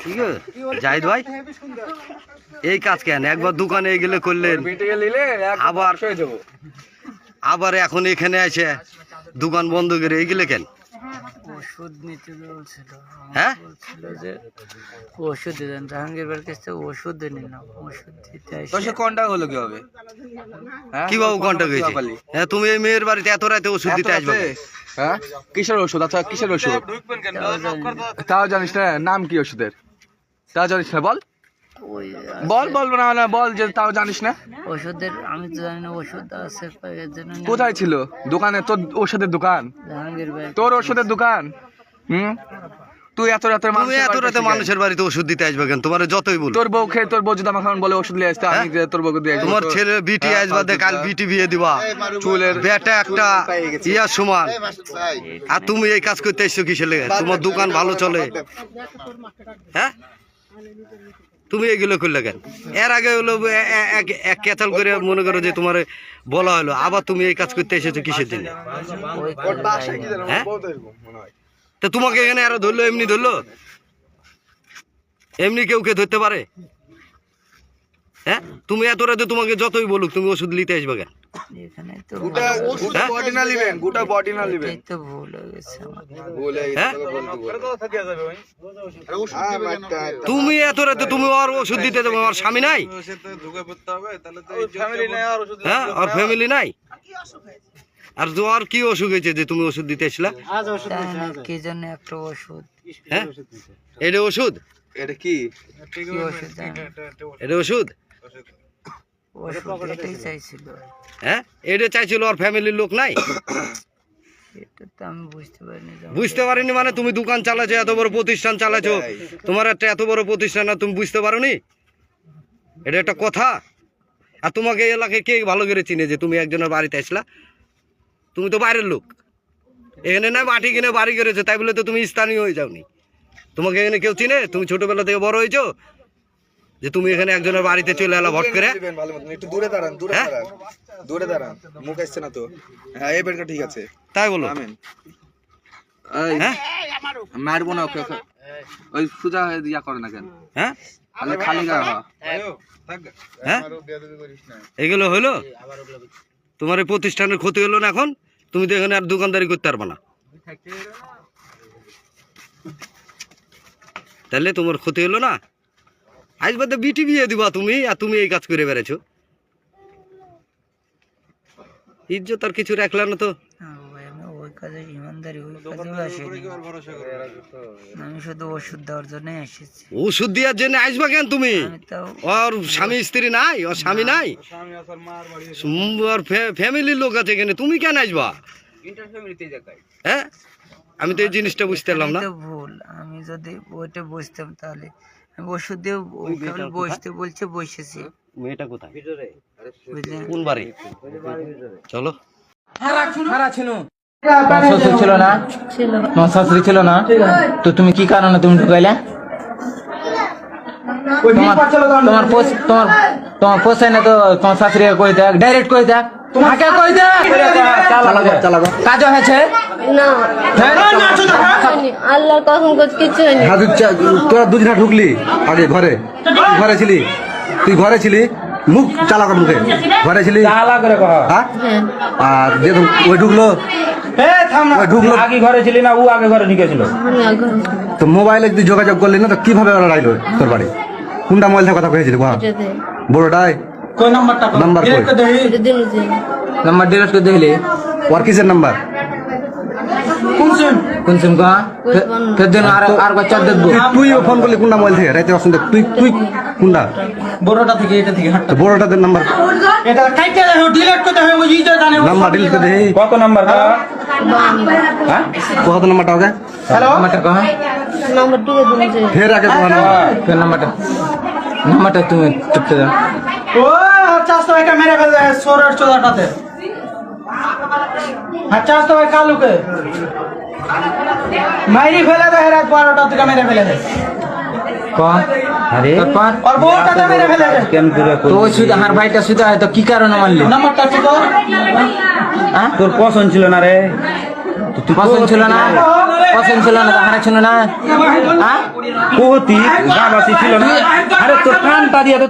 ঠিক আছে। জাহিদ ভাই এই কাজ কেন? একবার দোকানে গেলে করলেন। আবার- আবার এখন এখানে এসে দোকান বন্ধ করে এগুলো কেন? ওষুধ নিতে বলছিল। হ্যাঁ? যে ওষুধ দেন। জাহাঙ্গীর কাছে ওষুধ নিলাম ওষুধ দিতে তো আসে কন্টাক্ট হলো কি হবে হ্যাঁ? কি বাবু কন্টাক্ট হয়েছে? হ্যাঁ তুমি এই মেয়ের বাড়িতে এত রাতে ওষুধ দিতে আসবে? হ্যাঁ? কিসের ওষুধ? আচ্ছা কিসের ওষুধ? তাও জানিস না নাম কি ওষুধের? তাও জানিস না বল। বল বল না না বল যে তাও জানিস না। ওষুধের আমি তো জানি না ওষুধ আছে। কোথায় ছিল? দোকানে তোর ওষুধের দোকান? তোর ওষুধের দোকান? হুম? তুই এত রাতে তুমি এত রাতে মানুষের বাড়িতে ওষুধ দিতে আসবে কেন? তোমার যতই বল তোর বউ খেয়ে তোর বউ যদি এখন বলে ওষুধ নিয়ে আসতে আমি তোর বউকে দিয়ে তোমার ছেলে বিটি হ্যাঁ, আসবা দে কাল বিটি বিয়ে দিবা। চুলের বেটা একটা ইয়ার সমান। আর তুমি এই কাজ করতে এসছো কিসের লেগে? তোমার দোকান ভালো চলে। হ্যাঁ? তুমি এগুলো করলে কেন? এর আগে হলো এক- এক ক্যাচাল করে মনে করো যে তোমার বলা হলো আবার তুমি এই কাজ করতে এসেছ কিসের জন্য। হ্যাঁ। তো তোমাকে এখানে আরও ধরলো এমনি ধরলো? এমনি কেউ কে ধরতে পারে? হ্যাঁ? তুমি এত রাতে তোমাকে যতই বলুক তুমি ওষুধ নিতে আসবে কেন? হয়ে? হ্যাঁ হ্যাঁ তুমি এত রাতে তুমি ওর ওষুধ দিতে যাবে আমার স্বামী নাই? হ্যাঁ ওর ফ্যামিলি নাই আর তোমার কি অসুখ হয়েছে যে তুমি ওষুধ দিতে এসলা কি জন্য একটা ওষুধ? হ্যাঁ? এটা ওষুধ? এটা কি? কি ওষুধ এটা ওষুধ। ওষুধ? এটাই চাইছিল। হ্যাঁ? এটা চাইছিল ওর ফ্যামিলির লোক নাই? এটা আমি বুঝতে পারিনি যে বুঝতে পারিনি মানে তুমি দোকান এত বড় প্রতিষ্ঠান তোমার একটা এত বড় প্রতিষ্ঠান আর তুমি বুঝতে পারোনি? এটা একটা কথা। আর তোমাকে এলাকায় কে ভালো করে চিনে যে তুমি একজনের বাড়িতে আসলা তুমি তো বাইরের লোক। এখানে না মাটি কিনে বাড়ি করেছ তাই বলে তো তুমি স্থানীয় হয়ে যাওনি। তোমাকে এখানে কেউ চিনে? তুমি ছোটবেলা থেকে বড় হয়েছো? যে তুমি এখানে একজনের বাড়িতে চলে এলো ভট করে? লিবেন ভালো মতন একটু দূরে দাঁড়ান দূরে হ্যাঁ? দাঁড়ান দূরে দাঁড়ান মুখ আসছে না তো। হ্যাঁ এই বেডটা ঠিক আছে। তাই বলো। আমেন। হ্যাঁ? মারবো না ওকে। ওই সুজা হয়ে দিয়া করে না কেন? হ্যাঁ? খালি খালি গায়ে হ্যাঁ? এগুলো হলো? তোমার এই প্রতিষ্ঠানের ক্ষতি হলো না এখন, তুমি তো এখানে আর দোকানদারি করতে পারবে না। তাহলে তোমার ক্ষতি হলো না? আজ বাদে বিটি বিয়ে দিবা তুমি, আর তুমি এই কাজ করে বেড়েছো ইজ্জত আর কিছু রাখলা না তো? কাজে ইমানদারি ওই কাজেও আসিনি। আমি শুধু ওষুধ দেওয়ার জন্যই এসেছি। ওষুধ দেওয়ার জন্য আসবা কেন তুমি? ওর স্বামী স্ত্রী নাই ওর স্বামী নাই? ওর ফ্যামিলির লোক আছে এখানে তুমি কেন আসবা? হ্যাঁ? আমি তো এই জিনিসটা বুঝতে পারলাম না। ভুল আমি যদি ওইটা বুঝতাম তাহলে। আমি ওষুধ দিয়ে ওইখানে বসতে বলছে বসেছি। মেয়েটা কোথায়? কোন বাড়ি? চলো। তোমার শ্বশুর ছিল না? তোমার শাশুড়ি ছিল না? তো তুমি কি কারণে তুমি ঢুকাইলে? তোমার তোমার তোমার তোমার পোষায় না তো তোমার শাশুড়ি কই দেখ ডাইরেক্ট কই দেখ হাকে কই দেখ কাজ হয়েছে? না। আল্লাহর কসম কিছু হয়নি। তোরা দুজনা ঢুকলি আগে ঘরে? ঘরে? ছিলি? তুই ঘরে ছিলি? মুখ চালা কর মুখে। ঘরে ছিলি? চালা করে হ্যাঁ? আর যে ওই ঢুকলো ঢুকলো। আগে ঘরে ছিলি না ও আগে ঘরে ঢুকেছিল আমি তো মোবাইলে যদি যোগাযোগ করলি না তো কীভাবে ওরা রাইলো তোর বাড়ি? কোনটা মোবাইল থেকে কথা কয়েছিলি বল। এটাতে বড়টাই কই নাম্বারটা? নাম্বার কই? নাম্বার দেখলি। ওর কিসের নাম্বার? কোন সিম কোন সিম কহ ফের দিন আর আর বাচ্চা দেখব। তুইও ফোন করলি কোনটা মোবাইল থেকে? রাইতে তুই তুই কোনটা? বড়টা থেকে এটা থেকে বড়টাদের নাম্বার এটা কাইতে ডিলিট করতে হবে ওই ইটা জানে নাম্বার ডিলিট করে দে কত নাম্বার কহ হ্যাঁ? কত নাম্বারটা ওকে? হ্যালো নাম্বারটা কহ নাম্বার টুকে দিন ফের আগে তোমার নাম্বার ফের নাম্বারটা নাম্বারটা তুমি টিপতে দাও। ও চাষ তো এটা মেরে ফেলে হ্যাঁ তো কালুকে। মাইরি ফেলে দেয় রাত বারোটা থেকে মেরে ফেলে দেয় আরে? আর বউটাতে মেরে ফেলে দেয় কেন তো ওই সুদা হার ভাইটা সুদা হয় তো কি কারণে মারলি? নাম্বারটা হ্যাঁ তোর? পছন্দ ছিল না রে। পছন্দ ছিল না? পছন্দ ছিল না ছিল না? হ্যাঁ কোহতি গাবাসি ছিল না? আরে তোর কানটা দিয়ে তো